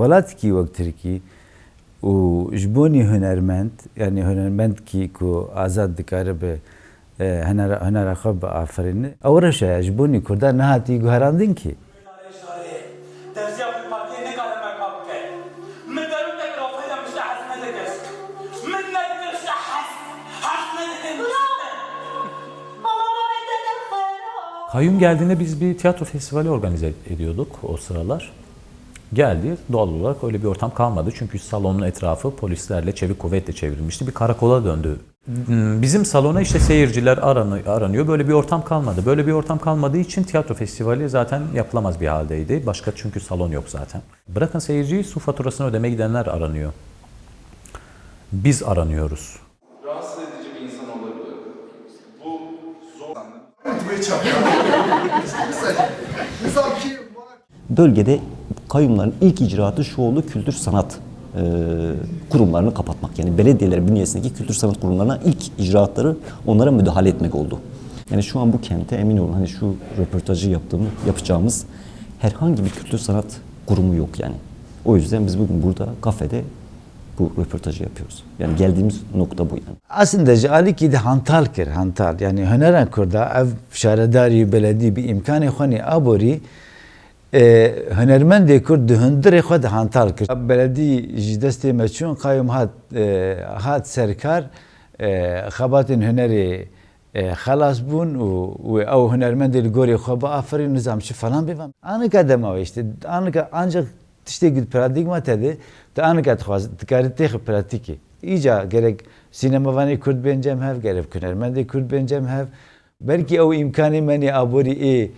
وڵاتێکی وەک ترکی و ji بۆنی هوەرمەند ینی هوەرمەندکی و ئازاد دکارە بێ هەنارەخە بە ئافرین ئەو ڕەشەیە ji بۆنی کوردان نهاتی گوهراندین کی درزیا پارتی نکاره مکاب که من درون تک رافعه مشته حس ندکش من ندکش حس حس ندکش Kayyum geldiğinde biz bir tiyatro festivali organize ediyorduk o sıralar. Geldi doğal olarak öyle bir ortam kalmadı. Çünkü salonun etrafı polislerle, çevik kuvvetle çevrilmişti. Bir karakola döndü. Hmm, Bizim salona işte seyirciler aranıyor, aranıyor. Böyle bir ortam kalmadı. Böyle bir ortam kalmadığı için tiyatro festivali zaten yapılamaz bir haldeydi. Başka çünkü salon yok zaten. Bırakın seyirciyi su faturasını ödemeye gidenler aranıyor. Biz aranıyoruz. rahatsız edici bir insan olabilir. Bu zor. Bölgede kayyumların ilk icraatı şu oldu kültür sanat e, kurumlarını kapatmak. Yani belediyeler bünyesindeki kültür sanat kurumlarına ilk icraatları onlara müdahale etmek oldu. Yani şu an bu kente emin olun hani şu röportajı yaptığımız, yapacağımız herhangi bir kültür sanat kurumu yok yani. O yüzden biz bugün burada kafede bu röportajı yapıyoruz. Yani geldiğimiz nokta bu yani. aslında ji alîkî de hantal kir hantal yani hunera Kurda ev şaredarî beledî bi imkanê xwenî aborî هنرمندی کرد دهندر خود هانتار کرد بلدی جدست مچون قایم هات هات سرکار خبات هنری خلاص بون و, و او هنرمند الگوری خوب آفرین نظام چه فلان بیوم آن کدام اوشت آن که آنجا تشتی گید پرادیگما تده تا آن کد خواست کاری تیخ پراتیکی ایجا گرگ سینما وانی کرد بینجم هف گرگ هنرمند کرد بینجم هف بلکی او امکانی منی آبوری ای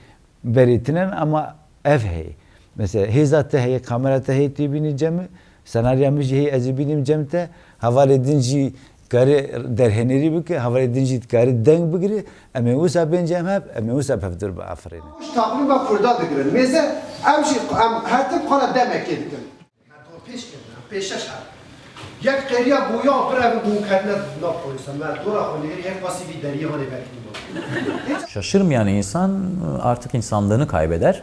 بریتنن اما imkanê menê aborî ê berîtinin ama ev heye. Mesela hêza te heye, kamera te heye tê bînî cemê, senarya min jî heye ez ê bînim cem te, hevalê din jî karê derhenêrî bike, hevalê din jî karê deng bigire, em ê wisa bên cem hev, em ê wisa pevdir biafirînin. تقریبا کردا دگرن میزه امشی ام هر کالا دمک دگرن پیش کردن پیشش هر یک قریا گویا بره بو کردن نا پلیسا من دورا خونی یک واسی bir deriye hani belki bu. Şaşırmayan insan artık insanlığını kaybeder.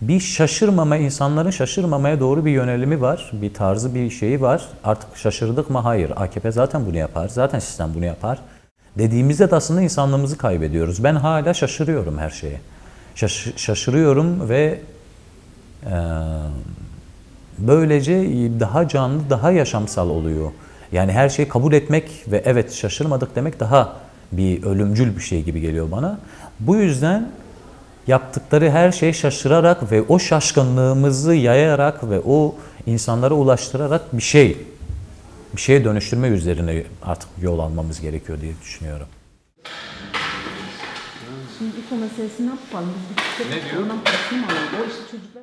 Bir şaşırmama, insanların şaşırmamaya doğru bir yönelimi var. Bir tarzı, bir şeyi var. Artık şaşırdık mı? Hayır. AKP zaten bunu yapar. Zaten sistem bunu yapar. Dediğimizde de aslında insanlığımızı kaybediyoruz. Ben hala şaşırıyorum her şeye. Şaş- şaşırıyorum ve eee, böylece daha canlı, daha yaşamsal oluyor. Yani her şeyi kabul etmek ve evet şaşırmadık demek daha bir ölümcül bir şey gibi geliyor bana. Bu yüzden yaptıkları her şey şaşırarak ve o şaşkınlığımızı yayarak ve o insanlara ulaştırarak bir şey, bir şeye dönüştürme üzerine artık yol almamız gerekiyor diye düşünüyorum. Şimdi İKO meselesini ne yapalım? Biz bir ne diyor? Ondan parasını mı alalım? O işte çocuklar...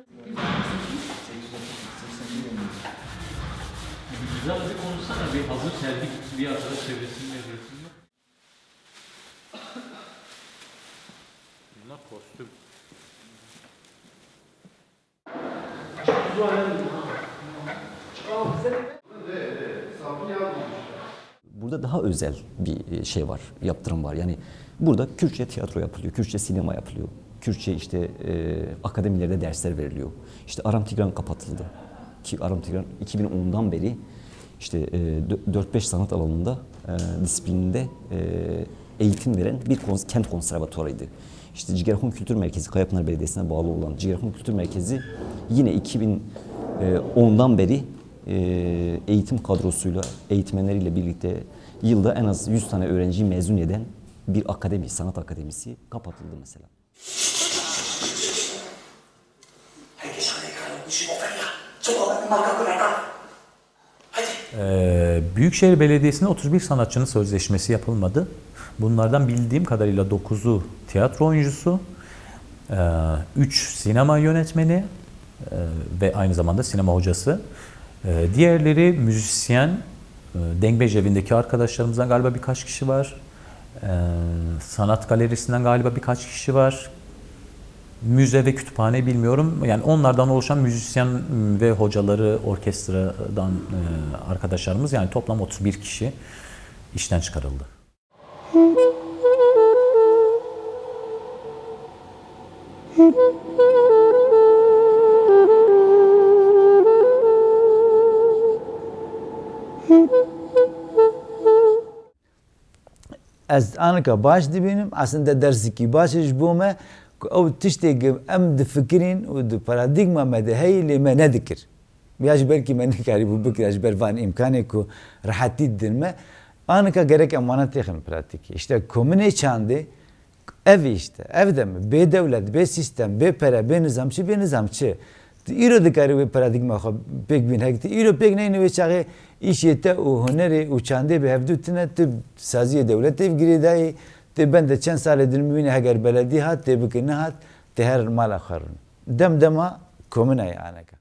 Güzel bir konuşsana bir hazır sergi bir arkadaş çevresinde yazıyorsun kostüm. Burada daha özel bir şey var, yaptırım var. Yani burada Kürtçe tiyatro yapılıyor, Kürtçe sinema yapılıyor. Kürtçe işte e, akademilerde dersler veriliyor. İşte Aram Tigran kapatıldı. Ki Aram Tigran 2010'dan beri işte e, 4-5 sanat alanında e, disiplininde e, eğitim veren bir kent konservatuarıydı. İşte Cigerhon Kültür Merkezi, Kayapınar Belediyesi'ne bağlı olan Cigerhon Kültür Merkezi yine 2010'dan beri e, eğitim kadrosuyla, eğitmenleriyle birlikte yılda en az 100 tane öğrenciyi mezun eden bir akademi, sanat akademisi kapatıldı mesela. Ee, Büyükşehir Belediyesi'ne 31 sanatçının sözleşmesi yapılmadı. Bunlardan bildiğim kadarıyla 9'u tiyatro oyuncusu, 3 sinema yönetmeni e, ve aynı zamanda sinema hocası. Diğerleri müzisyen, Dengbej evindeki arkadaşlarımızdan galiba birkaç kişi var. Sanat galerisinden galiba birkaç kişi var müze ve kütüphane bilmiyorum. Yani onlardan oluşan müzisyen ve hocaları orkestradan e, arkadaşlarımız yani toplam 31 kişi işten çıkarıldı. از آن که باش دیبینیم اصلا در درسی که باشش بومه me de heyî lê me nedikir ya ji ber me nikarî bû bikire ji ber van imkanê ku rehetî din me. Anka gerek emwana têxin pratikî işte komünê çandê ev işte ev de mi? Bê devlet bê sistem bê pere bê nizamçı bê nizamçı îro dikarî wê paradigma xwe pêk bîn hekti îro pêk neyne wê çaxê îşê te û hunerê û çandê bi hevdû tune tu saziyê dewletê تی بند چند سال دل میبینی هگر بلدی هات تی بکنه هات تی مال آخرن دم دما کمنه یعنی که.